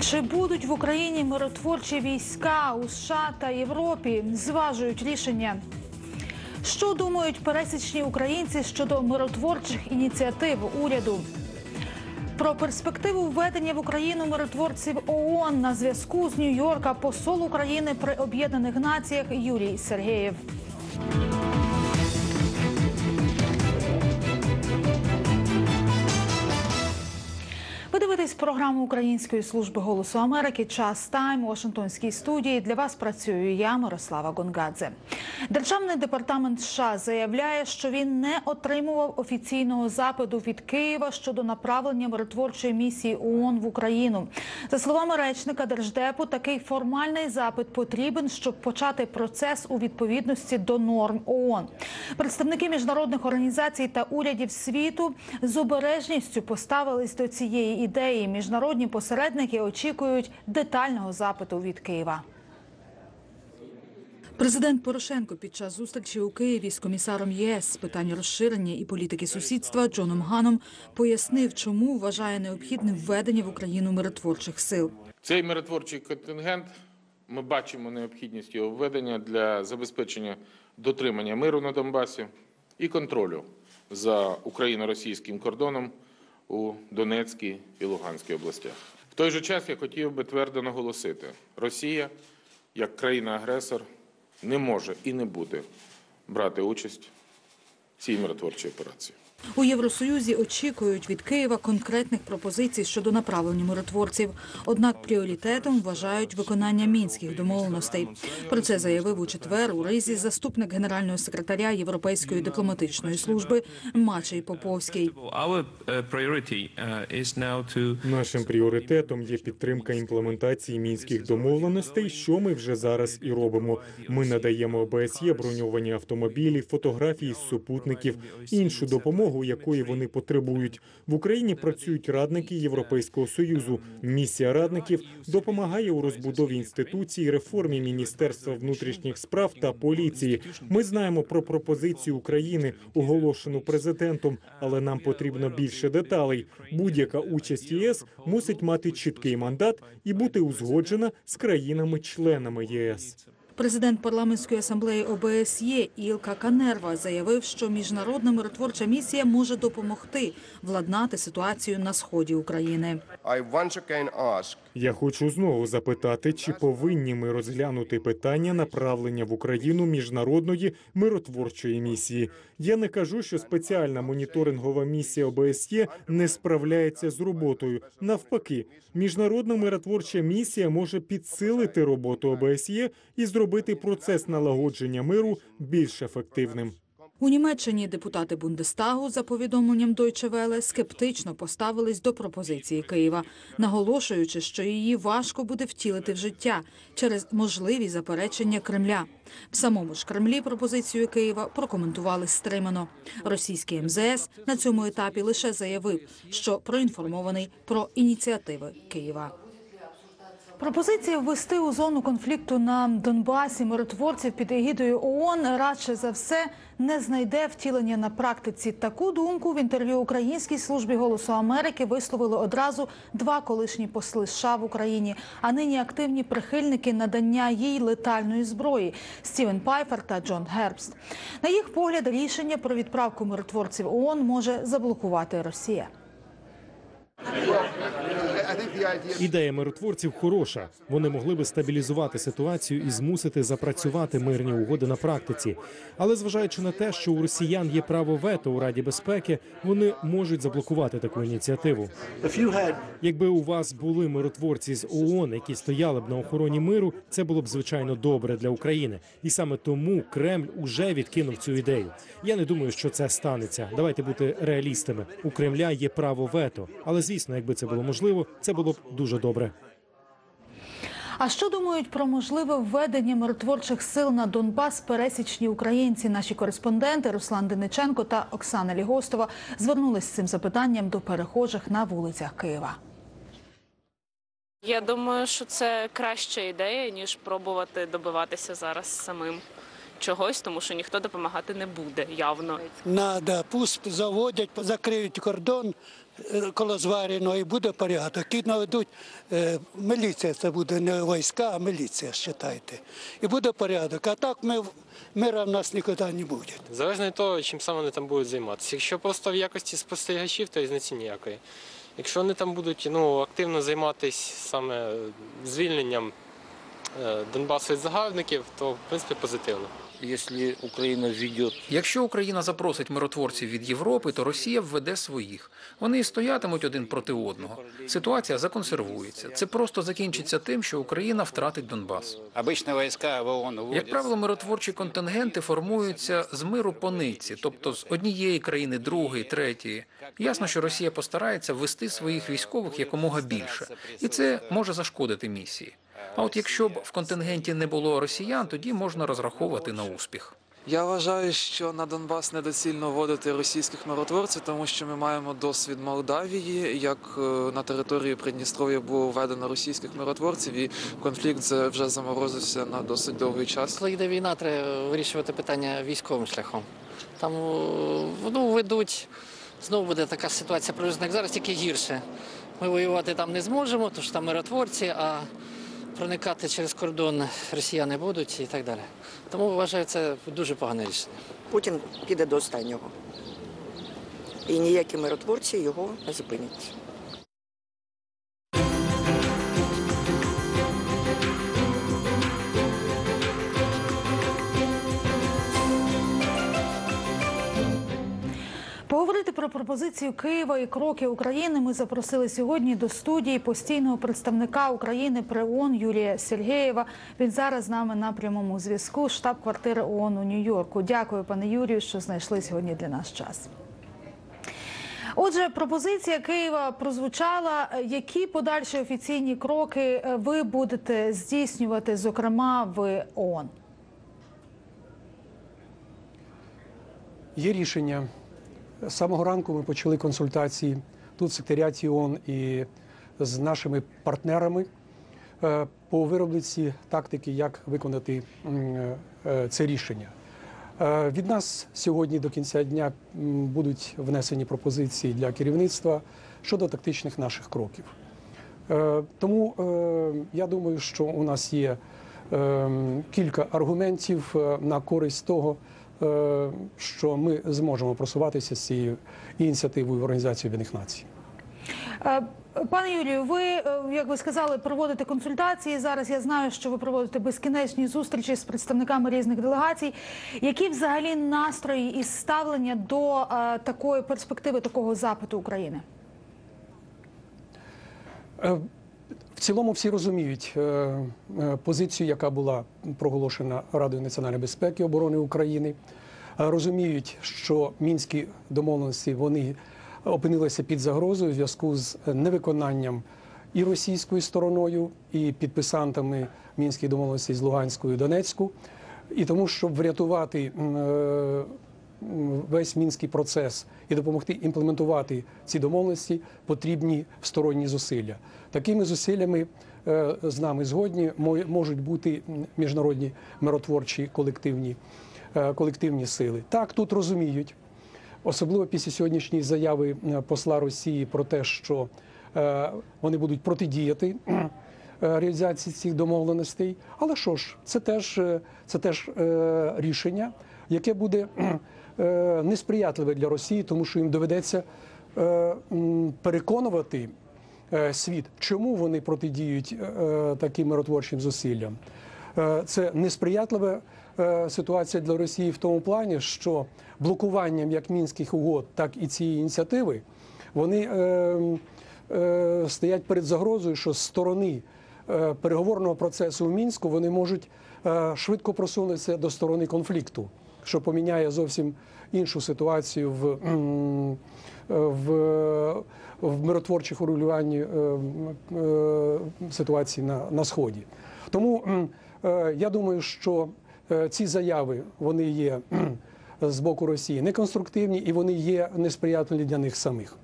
Чи будуть в Україні миротворчі війська у США та Європі? Зважують рішення. Що думають пересічні українці щодо миротворчих ініціатив уряду? Про перспективу введення в Україну миротворців ООН на зв'язку з Нью-Йорка посол України при Об'єднаних Націях Юрій Сергеєв. Дивитесь програму Української служби голосу Америки. Час тайм у Вашингтонській студії. Для вас працюю я, Мирослава Гонгадзе. Державний департамент США заявляє, що він не отримував офіційного запиту від Києва щодо направлення миротворчої місії ООН в Україну. За словами речника Держдепу, такий формальний запит потрібен, щоб почати процес у відповідності до норм ООН. Представники міжнародних організацій та урядів світу з обережністю поставились до цієї ідеї. Міжнародні посередники очікують детального запиту від Києва. Президент Порошенко під час зустрічі у Києві з комісаром ЄС з питань розширення і політики сусідства Джоном Ганом пояснив, чому вважає необхідним введення в Україну миротворчих сил. Цей миротворчий контингент ми бачимо необхідність його введення для забезпечення дотримання миру на Донбасі і контролю за україно-російським кордоном у Донецькій і Луганській областях. В той же час я хотів би твердо наголосити: Росія, як країна-агресор, не може і не буде брати участь в цій миротворчій операції. У Євросоюзі очікують від Києва конкретних пропозицій щодо направлення миротворців. Однак пріоритетом вважають виконання мінських домовленостей. Про це заявив у четвер у Ризі заступник генерального секретаря Європейської дипломатичної служби Мачей Поповський. Now to Нашим пріоритетом є підтримка імплементації мінських домовленостей, що ми вже зараз і робимо. Ми надаємо ОБСЄ броньовані автомобілі, фотографії з супутників, іншу допомогу, якої вони потребують. В Україні працюють радники Європейського союзу. Місія радників допомагає у розбудові інституцій, реформі Міністерства внутрішніх справ та поліції. Ми знаємо про пропозицію України, оголошену президентом, але нам потрібно більше деталей. Будь-яка участь ЄС мусить мати чіткий мандат і бути узгоджена з країнами-членами ЄС. Президент парламентської асамблеї ОБСЄ Ілка Канерва заявив, що міжнародна миротворча місія може допомогти владнати ситуацію на сході України. I once again ask Я хочу знову запитати, чи повинні ми розглянути питання направлення в Україну міжнародної миротворчої місії. Я не кажу, що спеціальна моніторингова місія ОБСЄ не справляється з роботою. Навпаки, міжнародна миротворча місія може підсилити роботу ОБСЄ і зробити процес налагодження миру більш ефективним. У Німеччині депутати Бундестагу, за повідомленням Deutsche Welle, скептично поставились до пропозиції Києва, наголошуючи, що її важко буде втілити в життя через можливі заперечення Кремля. В самому ж Кремлі пропозицію Києва прокоментували стримано. Російський МЗС на цьому етапі лише заявив, що проінформований про ініціативи Києва. Пропозиція ввести у зону конфлікту на Донбасі миротворців під егідою ООН радше за все не знайде втілення на практиці. Таку думку в інтерв'ю Українській службі голосу Америки висловили одразу два колишні посли США в Україні, а нині активні прихильники надання їй летальної зброї Стівен Пайфер та Джон Гербст. На їх погляд, рішення про відправку миротворців ООН може заблокувати Росія. Ідея миротворців хороша. Вони могли би стабілізувати ситуацію і змусити запрацювати мирні угоди на практиці. Але зважаючи на те, що у росіян є право вето у Раді безпеки, вони можуть заблокувати таку ініціативу. Якби у вас були миротворці з ООН, які стояли б на охороні миру, це було б звичайно добре для України, і саме тому Кремль уже відкинув цю ідею. Я не думаю, що це станеться. Давайте бути реалістами. У Кремля є право вето, але звісно, якби це було можливо, це було б дуже добре. А що думають про можливе введення миротворчих сил на Донбас пересічні українці? Наші кореспонденти Руслан Дениченко та Оксана Лігостова звернулись з цим запитанням до перехожих на вулицях Києва. Я думаю, що це краща ідея, ніж пробувати добиватися зараз самим. Чогось, тому що ніхто допомагати не буде явно. Надо, пусть заводять, закриють кордон е, коло звареного і буде порядок. І наведуть е, міліція, це буде не війська, а міліція, вважайте. І буде порядок. А так ми, мира в нас ніколи не буде. Залежно від того, чим саме вони там будуть займатися. Якщо просто в якості спостерігачів, то різниці ніякої. Якщо вони там будуть ну, активно займатися саме звільненням е, Донбасу від загарбників, то в принципі позитивно. Если Украина введет Якщо Україна запросить миротворців від Європи, то Росія введе своїх. Вони стоятимуть один проти одного. Ситуація законсервується. Це просто закінчиться тим, що Україна втратить Донбас. Як правило, миротворчі контингенти формуються з миру по нитці, тобто з однієї країни, другої, третьої. Ясно, що Росія постарається ввести своїх військових якомога більше, і це може зашкодити місії. А от якщо б в контингенті не було росіян, тоді можна розраховувати на успіх. Я вважаю, що на Донбас недоцільно вводити російських миротворців, тому що ми маємо досвід Молдавії, як е, на території Придністров'я було введено російських миротворців, і конфлікт вже заморозився на досить довгий час. Коли йде війна, треба вирішувати питання військовим шляхом. Там о, ну, ведуть, знову буде така ситуація приблизно як зараз, тільки гірше. Ми воювати там не зможемо, тому що там миротворці, а проникати через кордон росіяни будуть і так далі. Тому вважаю, це дуже погане рішення. Путін піде до останнього. І ніякі миротворці його не зупинять. Про пропозицію Києва і кроки України ми запросили сьогодні до студії постійного представника України при ООН Юрія Сергеєва. Він зараз з нами на прямому зв'язку. Штаб-квартири ООН у Нью-Йорку. Дякую, пане Юрію, що знайшли сьогодні для нас час. Отже, пропозиція Києва прозвучала. Які подальші офіційні кроки е, ви будете здійснювати, зокрема в ООН? Є рішення. З самого ранку ми почали консультації тут в секретаріаті ООН і з нашими партнерами е, по виробниці тактики, як виконати е, це рішення. Е, Від нас сьогодні до кінця дня будуть внесені пропозиції для керівництва щодо тактичних наших кроків. Тому я думаю, що у нас є кілька аргументів на користь того, що ми зможемо просуватися з цією ініціативою Організації Об'єднаних Націй. Е, Пане Юрію, ви е, як ви сказали, проводите консультації. Зараз я знаю, що ви проводите безкінечні зустрічі з представниками різних делегацій. Які взагалі настрої і ставлення до е, такої перспективи, такого запиту України? В цілому всі розуміють е, е, позицію, яка була проголошена Радою національної безпеки і оборони України. Е, Розуміють, що мінські домовленості вони опинилися під загрозою в зв'язку з невиконанням і російською стороною, і підписантами мінських домовленостей з Луганською і Донецьку. І тому, щоб врятувати весь мінський процес і допомогти імплементувати ці домовленості, потрібні сторонні зусилля. Такими зусиллями е, з нами згодні мо- можуть бути міжнародні миротворчі колективні, е, колективні сили. Так, тут розуміють, особливо після сьогоднішньої заяви е, посла Росії про те, що вони будуть протидіяти реалізації цих домовленостей. Але що ж, це теж, це теж е, рішення, яке буде несприятливе для Росії, тому що їм доведеться е, переконувати е, світ, чому вони протидіють е, таким миротворчим зусиллям. Е, Це несприятлива е, ситуація для Росії в тому плані, що блокуванням як мінських угод, так і цієї ініціативи вони е, е, стоять перед загрозою, що сторони е, переговорного процесу в мінську вони можуть е, швидко просунутися до сторони конфлікту, що поміняє зовсім іншу ситуацію в, в, в миротворчих урегулюванні е, е, ситуації на, на сході. Тому е, я думаю, що ці заяви вони є з боку Росії неконструктивні і вони є несприятливі для них самих.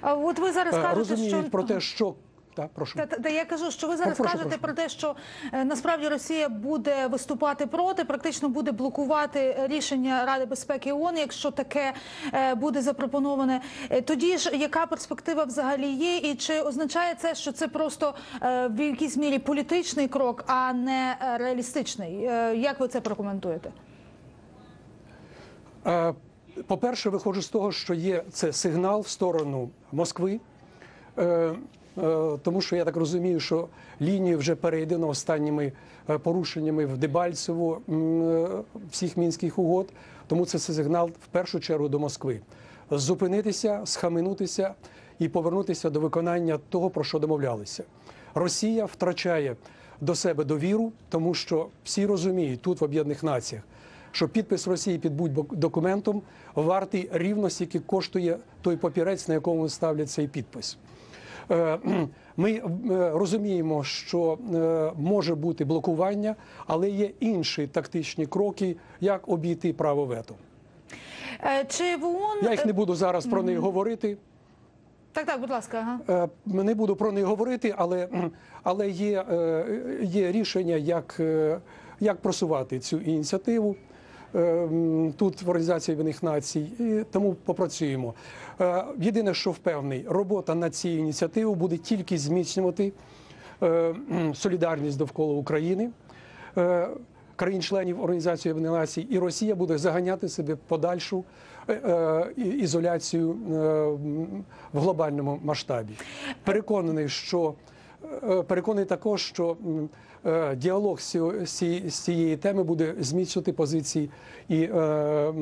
А От ви зараз кажете, розуміють що про те, що Так, прошу. Та, та, та я кажу, що ви зараз прошу, кажете прошу. про те, що е, насправді Росія буде виступати проти, практично буде блокувати рішення Ради безпеки ООН, якщо таке е, буде запропоноване. Е, Тоді ж яка перспектива взагалі є, і чи означає це, що це просто е, в якійсь мірі політичний крок, а не е, реалістичний? Е, Як ви це прокоментуєте? Е, По-перше, виходжу з того, що є це сигнал в сторону Москви, Е, е, тому що я так розумію, що лінію вже перейдено останніми е, порушеннями в Дебальцево е, всіх мінських угод. Тому це сигнал в першу чергу до Москви. Зупинитися, схаменутися і повернутися до виконання того, про що домовлялися. Росія втрачає до себе довіру, тому що всі розуміють тут в Об'єднаних Націях, що підпис Росії під будь-документом вартий рівно стільки коштує той папірець, на якому ставлять цей підпис. Е, Ми е, розуміємо, що е, може бути блокування, але є інші тактичні кроки, як обійти право вето. Чи в ООН... Я їх не буду зараз про них говорити. Так, так, будь ласка, ага. Не буду про них говорити, але, але є, є рішення, як, як просувати цю ініціативу. Е, м, Тут в Організації Об'єднаних Націй, і тому попрацюємо. Е, Єдине, що впевнений, робота над цією ініціативою буде тільки зміцнювати е, солідарність довкола України, е, країн-членів Організації Об'єднаних Націй, і Росія буде заганяти себе подальшу ізоляцію в глобальному масштабі. Переконаний, що переконаний також, що діалог з цієї- теми буде зміцнювати позиції і е,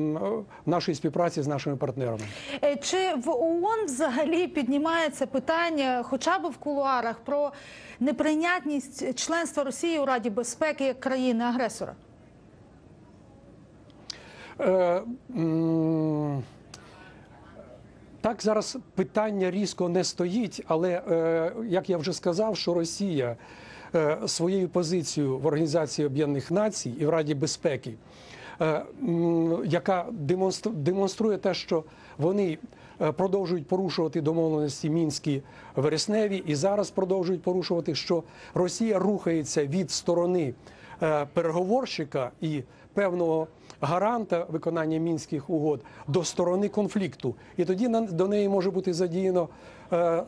нашої співпраці з нашими партнерами. Е, Чи в ООН взагалі піднімається питання, хоча б в кулуарах, про неприйнятність членства Росії у Раді безпеки як країни-агресора? Е, Так, зараз питання різко не стоїть, але е, як я вже сказав, що Росія е, своєю позицією в Організації Об'єднаних Націй і в Раді безпеки, е, яка демонстру- демонструє те, що вони е, продовжують порушувати домовленості мінські вересневі, і зараз продовжують порушувати, що Росія рухається від сторони е, переговорщика і певного гаранта виконання мінських угод до сторони конфлікту. І тоді до неї може бути задіяно е,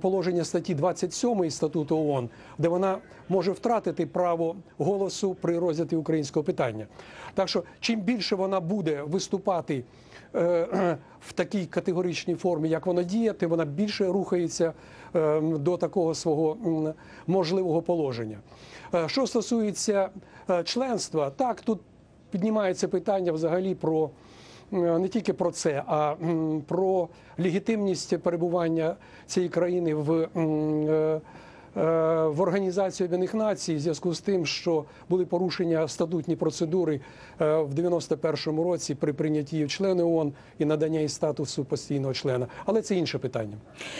положення статті 27 статуту ООН, де вона може втратити право голосу при розгляді українського питання. Так що чим більше вона буде виступати е, в такій категоричній формі, як вона діє, тим вона більше рухається е, до такого свого можливого положення. Е, Що стосується членства, так тут піднімається питання взагалі про е, не тільки про це, а про легітимність перебування цієї країни в. Е, В Організації Об'єднаних Націй в зв'язку з тим, що були порушення статутні процедури е, в 91-му році при прийнятті члени ООН і надання їй статусу постійного члена. Але це інше питання.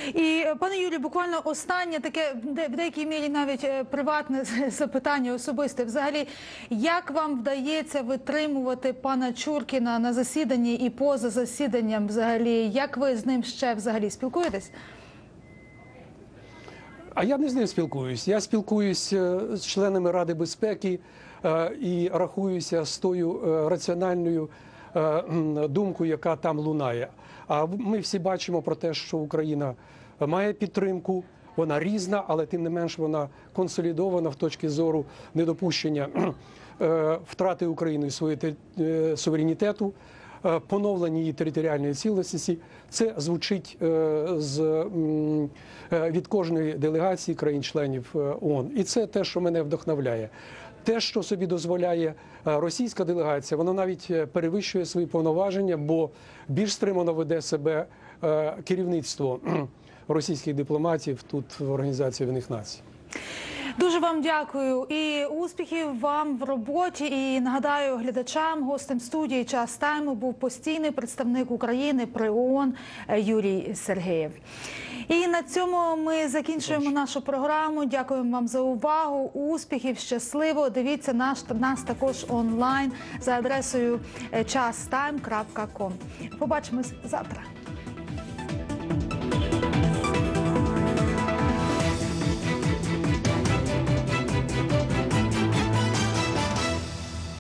І пане Юрію, буквально останнє таке в деякій мірі навіть е, приватне запитання особисте. Взагалі, як вам вдається витримувати пана Чуркіна на засіданні і поза засіданням? Взагалі, як ви з ним ще взагалі спілкуєтесь? А я не з ним спілкуюсь. Я спілкуюсь е, з членами Ради безпеки е, і рахуюся з тою е, раціональною думкою, яка там лунає. А ми всі бачимо про те, що Україна має підтримку. Вона різна, але тим не менш вона консолідована в точці зору недопущення втрати Україною своєї те- суверенітету, поновлення її територіальної цілісності. Це звучить е, з е, від кожної делегації країн-членів е, ООН. І це те, що мене вдохновляє. Те, що собі дозволяє е, російська делегація, вона навіть е, перевищує свої повноваження, бо більш стримано веде себе е, керівництво російських дипломатів тут в Організації Об'єднаних Націй. Дуже вам дякую і успіхів вам в роботі. І нагадаю глядачам, гостем студії час тайму був постійний представник України при ООН Юрій Сергеєв. І на цьому ми закінчуємо нашу програму. Дякуємо вам за увагу. Успіхів, щасливо. Дивіться наш нас також онлайн за адресою е, частайм.ком. Побачимось завтра.